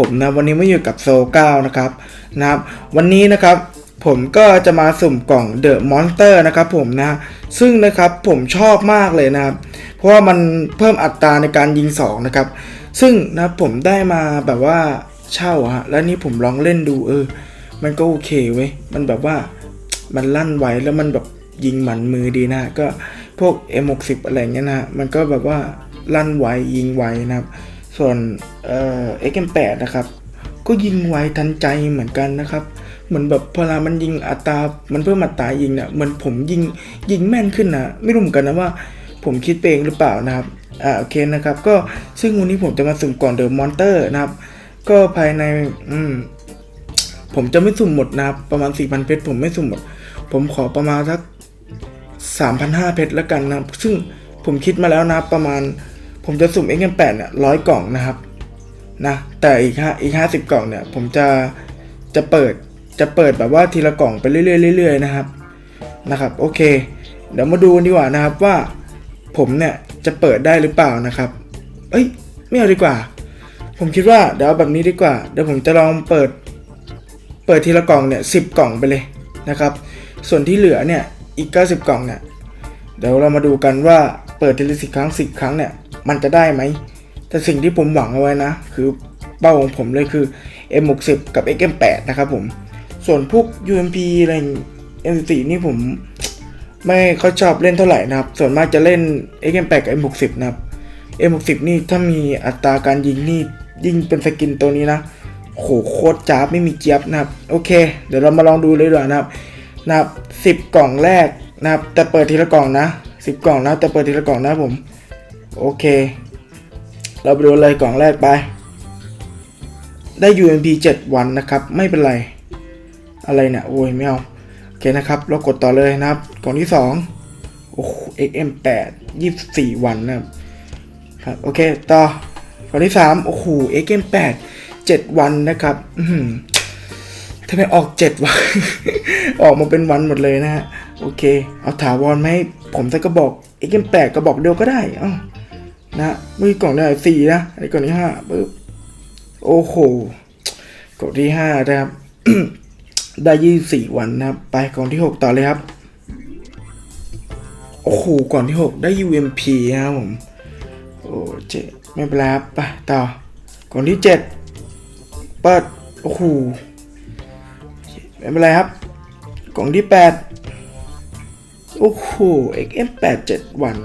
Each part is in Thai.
ผมนะวันนี้มาอยู่กับโซ9นะครับนะครับวันนี้นะครับผมก็จะมาสุ่มกล่อง The Monster นะครับผมนะซึ่งนะครับผมชอบมากเลยนะครับ เพราะว่ามันเพิ่มอัตราในการยิง2นะครับซึ่งนะผมได้มาแบบว่าเช่าฮะแล้วนี่ผมลองเล่นดูเออ มันก็โอเคเว้ยมันแบบว่ามันลั่นไวแล้วมันแบบยิงหมันมือดีนะก็พวก M60 อะไรเงี้ยนะมันก็แบบว่าลั่นไวยิงไวนะครับ ส่วนเอ่อ XM8 นะครับ ก็ยิงไวทันใจเหมือนกันนะครับ เหมือนแบบพอลามันยิงอัตรา มันเพิ่มอัตรายิงเนี่ยเหมือนผมยิงยิงแม่นขึ้นนะไม่รู้เหมือนกันนะว่า ผมคิดไปเองหรือเปล่านะครับอ่าโอเคนะครับ ก็ซึ่งวันนี้ผมจะมาสุ่มก่อนเดอะมอนเตอร์นะครับ ก็ภายในอืมผมจะไม่สุ่มหมดนะครับ ประมาณ 4,000 เพชรผมไม่สุ่มหมด ผมขอประมาณสัก3,500 เพชรแล้วกันนะซึ่งผมคิดมาแล้วนะประมาณ ผมจะสุ่ม x 8เนี่ยร้อยกล่องนะครับนะแต่อีกห้าอีก50กล่องเนี่ยผมจะจะเปิดจะเปิดแบบว่าทีละกล่องไปเรื่อยๆเรื่อยๆนะครับนะครับโอเค เดี๋ยวมาดูกันดีกว่านะครับว่า ผมเนี่ยจะเปิดได้หรือเปล่านะครับ เอ้ยไม่เอาดีกว่า ผมคิดว่าเดี๋ยวเอาแบบนี้ดีกว่าเดี๋ยวผมจะลองเปิด เปิดทีละกล่องเนี่ยสิบกล่องไปเลยนะครับ ส่วนที่เหลือเนี่ยอีก 90 กล่องเนี่ยเดี๋ยวเรามาดูกันว่าเปิดทีละสิบครั้งสิบครั้งเนี่ย มันจะได้ไหม แต่สิ่งที่ผมหวังเอาไว้นะ คือเป้าของผมเลยคือ M60 กับ XM8 นะครับผม ส่วนพวก UMP อะไร M4 นี่ผมไม่ค่อยชอบเล่นเท่าไหร่นะครับ ส่วนมากจะเล่น XM8 กับ M60 นะครับ M60 นี่ถ้ามีอัตราการยิงนี่ยิ่งเป็นสกินตัวนี้นะโหโคตรจ้าบไม่มีเจี๊ยบนะครับ โอเค เดี๋ยวเรามาลองดูเลยดีกว่านะครับนะครับสิบกล่องแรกนะครับ แต่เปิดทีละกล่องนะสิบกล่องนะแต่เปิดทีละกล่องนะผม โอเค เราไปดูเลยกล่องแรกไป ได้ UMP 7 วันนะครับ ไม่เป็นไร อะไรเนี่ยโอ้ยไม่เอาโอเคนะครับ เรากดต่อเลยนะครับ กล่องที่2โอ้โห XM8 24 วันนะครับครับโอเคต่อกล่องที่3โอ้โห XM8 7 วันนะครับอือหือทำไมออก7วัน ออกมาเป็นวันหมดเลยนะฮะ โอเค เอาถาวรไหมผมสักระบอก XM8 กระบอกเดียวก็ได้อ้า นะมือกล่องได้สี่นะไอ้กล่องที่ห้าปึ๊บโอ้โหกล่องที่ห้านะครับ ได้ยี่สี่วันนะครับ ไปกล่องที่หกต่อเลยครับ โอ้โหกล่องที่หกได้ UMP นะครับผมโอ้เจ็ดไม่เป็นไรครับไปต่อกล่องที่เจ็ดเปิดโอ้โหไม่เป็นไรครับ กล่องที่แปดโอ้โห XM8 7วัน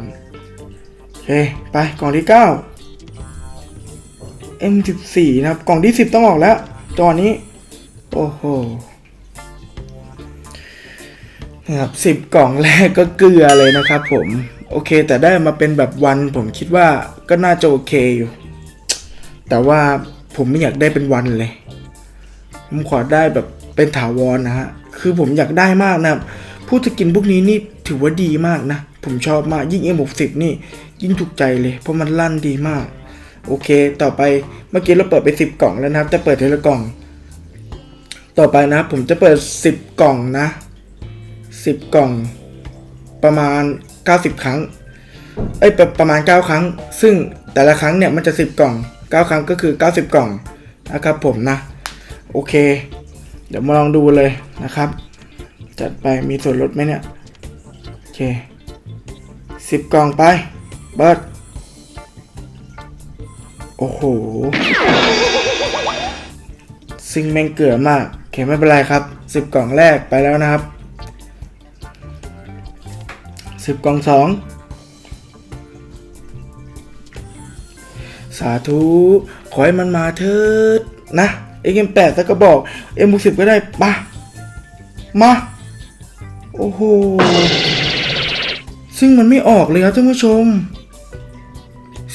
เค ไปกล่องที่9 M14 นะครับ กล่องที่10ต้องออกแล้วจอนี้ โอ้โหนะครับสิบกล่องแรกก็เกลือเลยนะครับผม โอเค แต่ได้มาเป็นแบบวัน ผมคิดว่าก็น่าจะโอเคอยู่ แต่ว่าผมไม่อยากได้เป็นวันเลย ผมขอได้แบบเป็นถาวรนะฮะ คือผมอยากได้มากนะครับ ผู้จะกินพวกนี้นี่ถือว่าดีมากนะ ผมชอบมากยิ่ง M60 นี่ ยิ่งถูกใจเลย เพราะมันลั่นดีมาก โอเค ต่อไปเมื่อกี้เราเปิดไป 10 กล่องแล้วนะครับ จะเปิดทีละกล่อง ต่อไปนะผมจะเปิด 10 กล่องนะ 10 กล่อง ประมาณ 90 ครั้ง เอ้ยประประมาณ 9 ครั้ง ซึ่งแต่ละครั้งเนี่ยมันจะ 10 กล่อง 9 ครั้งก็คือ 90 กล่องนะครับผมนะ โอเค เดี๋ยวมาลองดูเลยนะครับ จัดไปมีส่วนลดไหมเนี่ย โอเค 10 กล่องไป บิร์ดโอ้โห ซิงแมงเกลือมากโอเคไม่เป็นไรครับ10กล่องแรกไปแล้วนะครับ10กล่อง2สาธุ ขอให้มันมาเถิดนะ XM8 สักกระบอก M60 ก็ได้ปะมา โอ้โห ซึ่งมันไม่ออกเลยครับท่านผู้ชม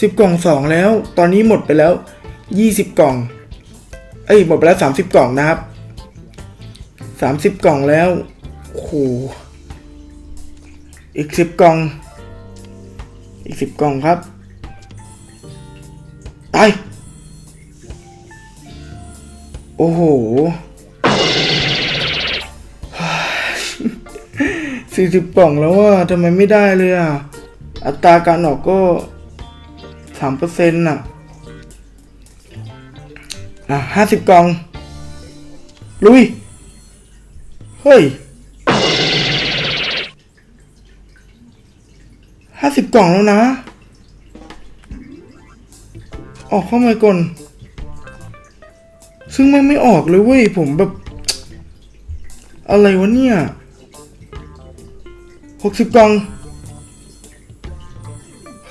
10 กล่อง 2 แล้ว ตอนนี้หมดไปแล้ว 20 กล่อง เอ้ย หมดไปแล้ว 30 กล่องนะครับ 30 กล่องแล้ว โอ้โห อีก 10 กล่อง อีก 10 กล่องครับ ไป โอ้โหสี่สิบกล่องแล้วว่าทำไมไม่ได้เลยอะ อัตราการออกก็ สามเปอร์เซ็นต์อะอะห้าสิบกล่อง ลุย เฮ้ยห้าสิบกล่องแล้วนะ ออกเข้ามาก่อน ซึ่งมันไม่ออกเลยเว้ย ผมแบบ อะไรวะเนี่ยหกสิบกล่อง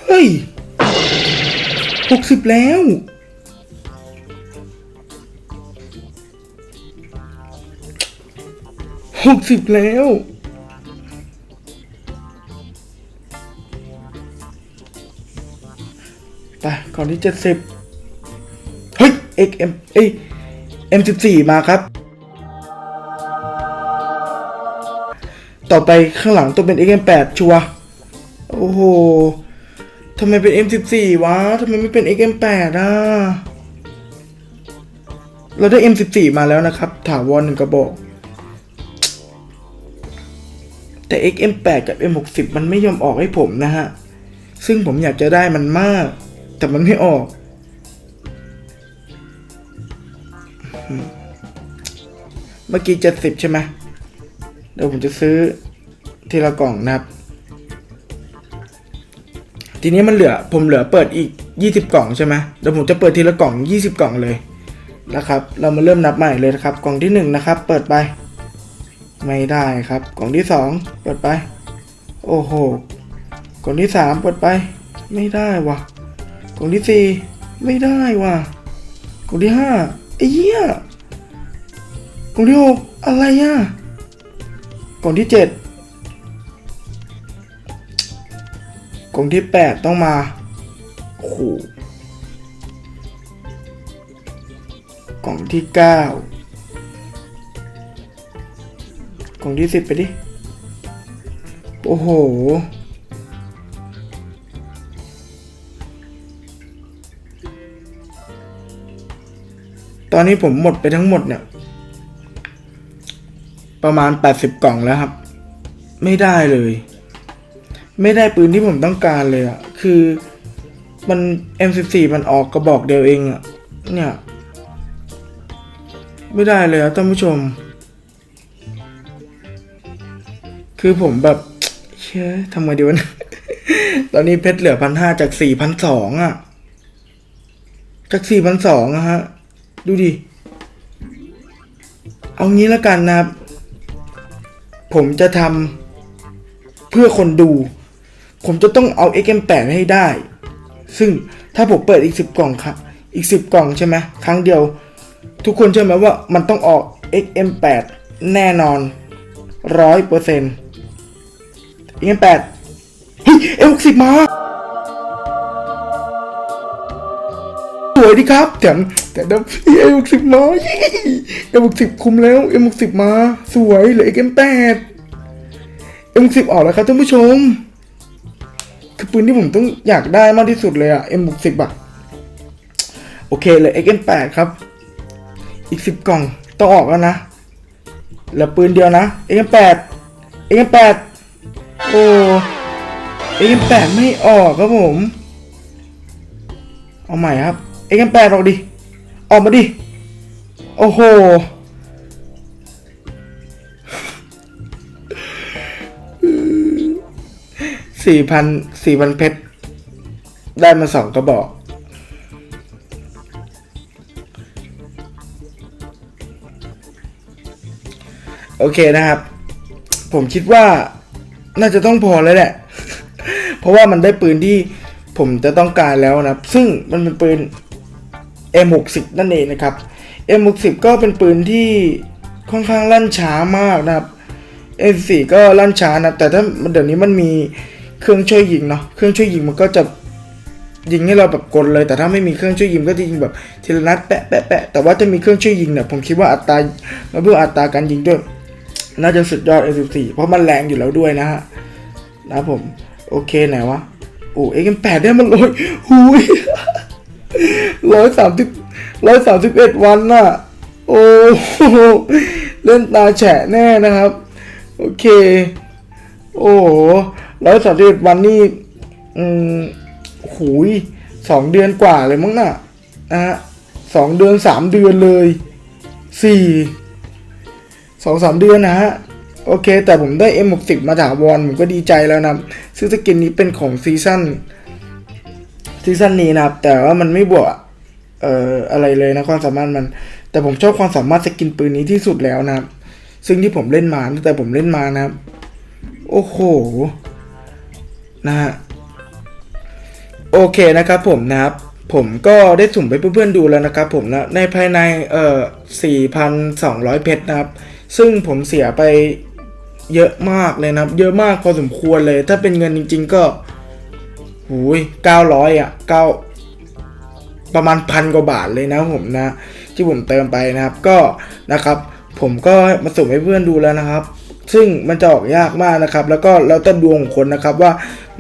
เฮ้ย หกสิบแล้ว หกสิบแล้ว ไป ก่อนที่เจ็ดสิบเฮ้ย XM เอ้ย M14 มาครับ ต่อไปข้างหลังต้องเป็น XM8 ชัว โอ้โห ทำไมเป็น M14 วะทำไมไม่เป็น XM8 อะ เราได้ M14 มาแล้วนะครับ ถาวรหนึ่งกระบอก แต่ XM8 กับ M60 มันไม่ยอมออกให้ผมนะฮะ ซึ่งผมอยากจะได้มันมาก แต่มันไม่ออก เมื่อกี้70ใช่ไหมเดี๋ยวผมจะซื้อทีละกล่องนะครับ ทีนี้มันเหลือผมเหลือเปิดอีก 20 กล่องใช่ไหมเดี๋ยวผมจะเปิดทีละกล่อง 20 กล่องเลยนะครับ เรามาเริ่มนับใหม่เลยนะครับ กล่องที่ 1 นะครับ เปิดไป ไม่ได้ครับ กล่องที่ 2 เปิดไป โอ้โห กล่องที่ 3 เปิดไป ไม่ได้วะกล่องที่ 4 ไม่ได้วะกล่องที่5ไอ้เหี้ยกล่องที่ 6 อะไรอะกล่องที่ 7 กล่องที่ 8 ต้องมาโอ้โหกล่องที่ 9 กล่องที่ 10 ไปดิ โอ้โห ตอนนี้ผมหมดไปทั้งหมดเนี่ย ประมาณ 80 กล่องแล้วครับ ไม่ได้เลย ไม่ได้ปืนที่ผมต้องการเลยอะคือมัน M14 มันออกกระบอกเดียวเองอะเนี่ย ไม่ได้เลยอะท่านผู้ชม คือผมแบบเชื่อทำไงดีวะเนี่ยตอนนี้เพชรเหลือพันห้าจากสี่พันสองอะจากสี่พันสองะฮะ ดูดิ เอางี้แล้วกันนะครับ ผมจะทำเพื่อคนดู ผมจะต้องเอา XM8 ให้ได้ ซึ่งถ้าผมเปิดอีก 10 กล่องครับ อีก 10 กล่องใช่ไหมครั้งเดียว ทุกคนเชื่อไหมว่ามันต้องออก XM8 แน่นอนร้อยเปอร์เซ็นต์ XM8 เฮ้ย M60 มา สวยดีครับแถมแต่ดับพี่ M60 มา M60 คุมแล้ว M60 มา สวยเหลือ XM8 M60 ออกแล้วครับท่านผู้ชม ปืนที่ผมต้องอยากได้มากที่สุดเลยอะ M60 อะโอเคเลย XM8 ครับ อีก10กล่องต้องออกแล้วนะเหลือปืนเดียวนะ XM8 XM8 โอ้ XM8 ไม่ออกครับผม เอาใหม่ครับ XM8 ออกดิ ออกมาดิ โอ้โห สี่พันสี่พันเพชร ได้มาสองกระบอก โอเคนะครับ ผมคิดว่าน่าจะต้องพอแล้วแหละ เพราะว่ามันได้ปืนที่ผมจะต้องการแล้วนะซึ่งมันเป็นปืน M60 นั่นเองนะครับ M60 ก็เป็นปืนที่ค่อนข้างลั่นช้ามากนะครับ M4 ก็ลั่นช้านะแต่ถ้าเดี๋ยวนี้มันมี เครื่องช่วยยิงเนาะเครื่องช่วยยิงมันก็จะยิงให้เราแบบกดเลย แต่ถ้าไม่มีเครื่องช่วยยิงก็จะยิงแบบทีละนัดแปะแปะแปะแต่ว่าจะมีเครื่องช่วยยิงเนี่ยผมคิดว่าอัตรามาเพื่ออัตราการยิงด้วย น่าจะสุดยอด M14 เพราะมันแรงอยู่แล้วด้วยนะฮะนะผม โอเคไหนวะโอ้เอ็กแปดได้มันร้อยหุยร้อยสามสิบร้อยสามสิบเอ็ดวันน่ะ โอ้เล่นตาแฉะแน่นะครับ โอเค โอ้ ร้อยสามสิบเดวันนี่อืมหุยสองเดือนกว่าเลยมั้งน่ะนะฮะสองเดือนสามเดือนเลยสี่สองสามเดือนนะฮะโอเค แต่ผมได้ M60 มาถาวรผมก็ดีใจแล้วนะซึ่งสกินนี้เป็นของซีซั่นซีซั่นนี้นะครับ แต่ว่ามันไม่บวกเอ่ออะไรเลยนะความสามารถมัน แต่ผมชอบความสามารถสกินปืนนี้ที่สุดแล้วนะครับ ซึ่งที่ผมเล่นมาตั้งแต่ผมเล่นมานะครับ โอ้โห นะฮะโอเคนะครับผมนะครับผมก็ได้สุ่มไปเพื่อนๆดูแล้วนะครับผมนะในภายในเอ่อ4,200 เพชรนะครับ ซึ่งผมเสียไปเยอะมากเลยนะครับ เยอะมากพอสมควรเลย ถ้าเป็นเงินจริง ๆ ก็หูย900 อะ9ประมาณพันกว่าบาทเลยนะผมนะ ที่ผมเติมไปนะครับก็นะครับ ผมก็มาสุ่มให้เพื่อนดูแล้วนะครับ ซึ่งมันจะออกยากมากนะครับ แล้วก็แล้วแต่ดวงของคนนะครับว่า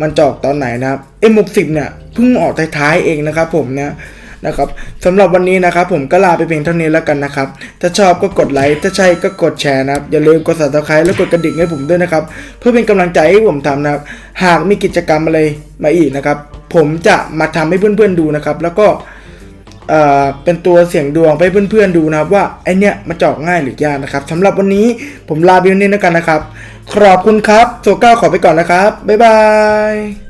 มันจะออกตอนไหนนะครับ M60 เนี่ยเพิ่งออกท้ายๆเองนะครับผมนะนะครับสำหรับวันนี้นะครับผมก็ลาไปเพียงเท่านี้แล้วกันนะครับ ถ้าชอบก็กดไลค์ ถ้าใช่ก็กดแชร์นะครับ อย่าลืมกด subscribe และกดกระดิ่งให้ผมด้วยนะครับ เพื่อเป็นกำลังใจให้ผมทำนะครับ หากมีกิจกรรมอะไรมาอีกนะครับ ผมจะมาทำให้เพื่อนๆดูนะครับ แล้วก็ เอ่อเป็นตัวเสียงดวงไปเพื่อนๆดูนะครับว่าไอเนี้ยมันเจาะง่ายหรือยากนะครับสำหรับวันนี้ผมลาไปเพียงเท่านี้แล้วกันนะครับ ขอบคุณครับโซก้าขอไปก่อนนะครับ บ๊ายบาย